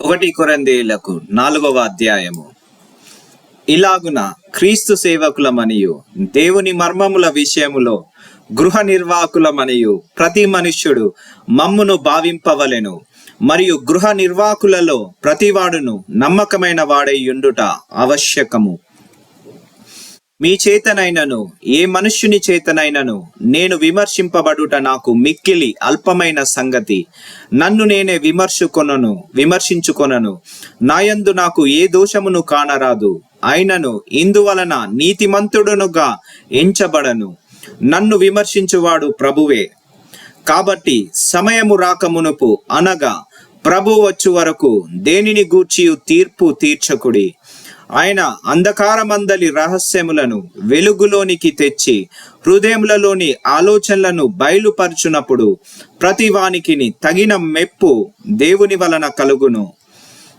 ఒకటి కొరందేలకు నాలుగవ అధ్యాయము. ఇలాగున క్రీస్తు సేవకులమనియు దేవుని మర్మముల విషయములో గృహ నిర్వాహకులమనియు ప్రతి మనుష్యుడు మమ్మును భావింపవలెను మరియు గృహ నిర్వాహకులలో ప్రతివాడును నమ్మకమైన వాడై ఉండుట ఆవశ్యకము. మీ చేతనైనను ఏ మనుష్యుని చేతనైనను నేను విమర్శింపబడుట నాకు మిక్కిలి అల్పమైన సంగతి. నన్ను నేనే విమర్శుకొనను విమర్శించుకొనను. నాయందు నాకు ఏ దోషమును కానరాదు. అయినను ఇందువలన నీతిమంతుడునుగా ఎంచబడను. నన్ను విమర్శించువాడు ప్రభువే. కాబట్టి సమయము రాకమునుపు అనగా ప్రభు వచ్చు వరకు దేనిని గూర్చి తీర్పు తీర్చకుడి. ఆయన అంధకారమందలి రహస్యములను వెలుగులోనికి తెచ్చి హృదయములలోని ఆలోచనలను బయలుపరచునప్పుడు ప్రతి వానికిని తగిన మెప్పు దేవుని వలన కలుగును.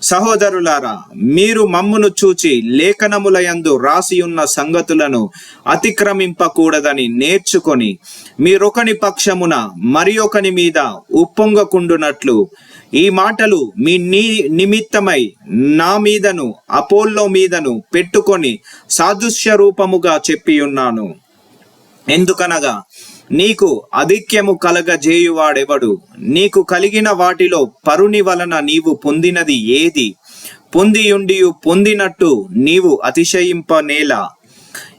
సహోదరులారా మీరు మమ్మును చూచి లేఖనములయందు రాసి ఉన్న సంగతులను అతిక్రమింపకూడదని నేర్చుకొని మీరొకని పక్షమున మరి ఒకని మీద ఉప్పొంగకుండునట్లు ఈ మాటలు మీ నీ నిమిత్తమై నా మీదను అపోల్లో మీదను పెట్టుకొని సాదృశ్య రూపముగా చెప్పి ఉన్నాను ఎందుకనగా నీకు అధిక్యము కలగజేయువాడెవడు? నీకు కలిగిన వాటిలో పరుని వలన నీవు పొందినది ఏది? పొందియుండియు పొందినట్టు నీవు అతిశయింపనేలా.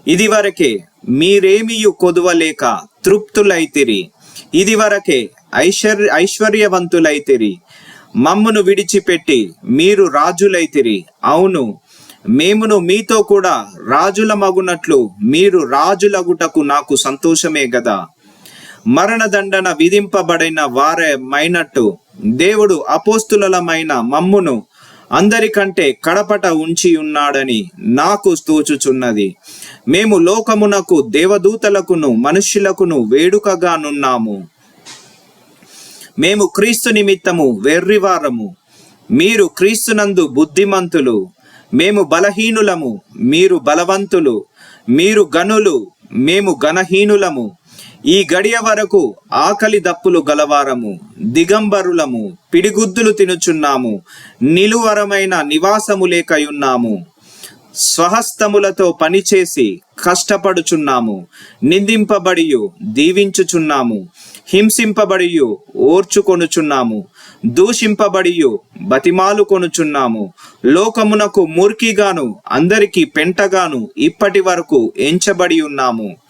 ఇదివరకే మీరేమియు కొదువలేక తృప్తులైతిరి? ఇదివరకే ఐశ్వర్య ఐశ్వర్యవంతులైతిరి. మమ్మును విడిచిపెట్టి మీరు రాజులైతిరి. అవును మేమును మీతో కూడా రాజుల మగునట్లు మీరు రాజులగుటకు నాకు సంతోషమే గదా. మరణదండన విధింపబడిన వారేమైనట్టు దేవుడు అపోస్తులమైన మమ్మును అందరికంటే కడపట ఉంచి ఉన్నాడని నాకు తోచుచున్నది. మేము లోకమునకు దేవదూతలకును మనుష్యులకును వేడుకగానున్నాము. మేము క్రీస్తు నిమిత్తము వెర్రివారము. మీరు క్రీస్తునందు బుద్ధిమంతులు. మేము బలహీనులము. మీరు బలవంతులు. మీరు గనులు మేము గణహీనులము ఈ గడియ వరకు ఆకలి దప్పులు గలవారము దిగంబరులము పిడిగుద్దులు తినుచున్నాము నిలువరమైన నివాసము లేకయున్నాము. స్వహస్తములతో పనిచేసి కష్టపడుచున్నాము నిందింపబడియు దీవించుచున్నాము హింసింపబడియు ఓర్చుకొనుచున్నాము దూషింపబడియు బతిమాలు కొనుచున్నాము. లోకమునకు మూర్ఖిగాను అందరికీ పెంటగాను ఇప్పటి వరకు ఎంచబడి ఉన్నాము.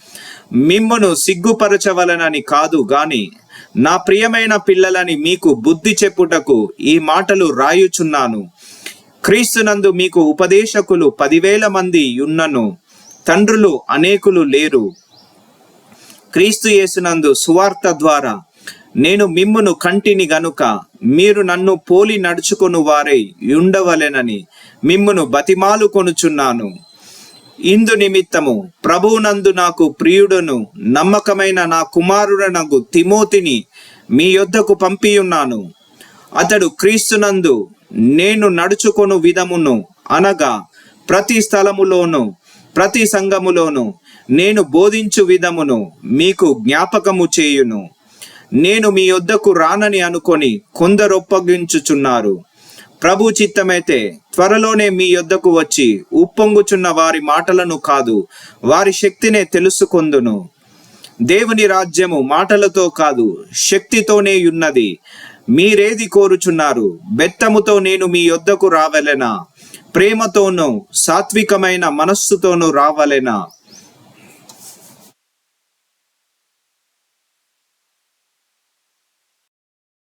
మిమ్మును సిగ్గుపరచవలనని కాదు గాని నా ప్రియమైన పిల్లలని మీకు బుద్ధి చెప్పుటకు ఈ మాటలు రాయుచున్నాను. క్రీస్తునందు మీకు ఉపదేశకులు పదివేల మంది ఉన్నను తండ్రులు అనేకులు లేరు. క్రీస్తు యేసునందు సువార్త ద్వారా నేను మిమ్మును కంటిని గనుక మీరు నన్ను పోలి నడుచుకొను వారై ఉండవలెనని మిమ్మును బతిమాలు కొనుచున్నాను. ఇందు నిమిత్తము ప్రభువునందు నాకు ప్రియుడను నమ్మకమైన నా కుమారుడనగు తిమోతిని మీ యొద్దకు పంపియున్నాను. అతడు క్రీస్తునందు నేను నడుచుకొను విధమును అనగా ప్రతి స్థలములోను ప్రతి సంఘములోను నేను బోధించు విధమును మీకు జ్ఞాపకము చేయును. నేను మీ యొద్దకు రానని అనుకొని కొందరొప్పగించుచున్నారు. ప్రభు చిత్తమైతే త్వరలోనే మీ యొద్దకు వచ్చి ఉప్పొంగుచున్న వారి మాటలను కాదు వారి శక్తినే తెలుసుకొందును. దేవుని రాజ్యము మాటలతో కాదు శక్తితోనే ఉన్నది. మీరేది కోరుచున్నారు? బెత్తముతో నేను మీ యొద్దకు రావలెనా? ప్రేమతోనూ సాత్వికమైన మనస్సుతోనూ రావలెనా?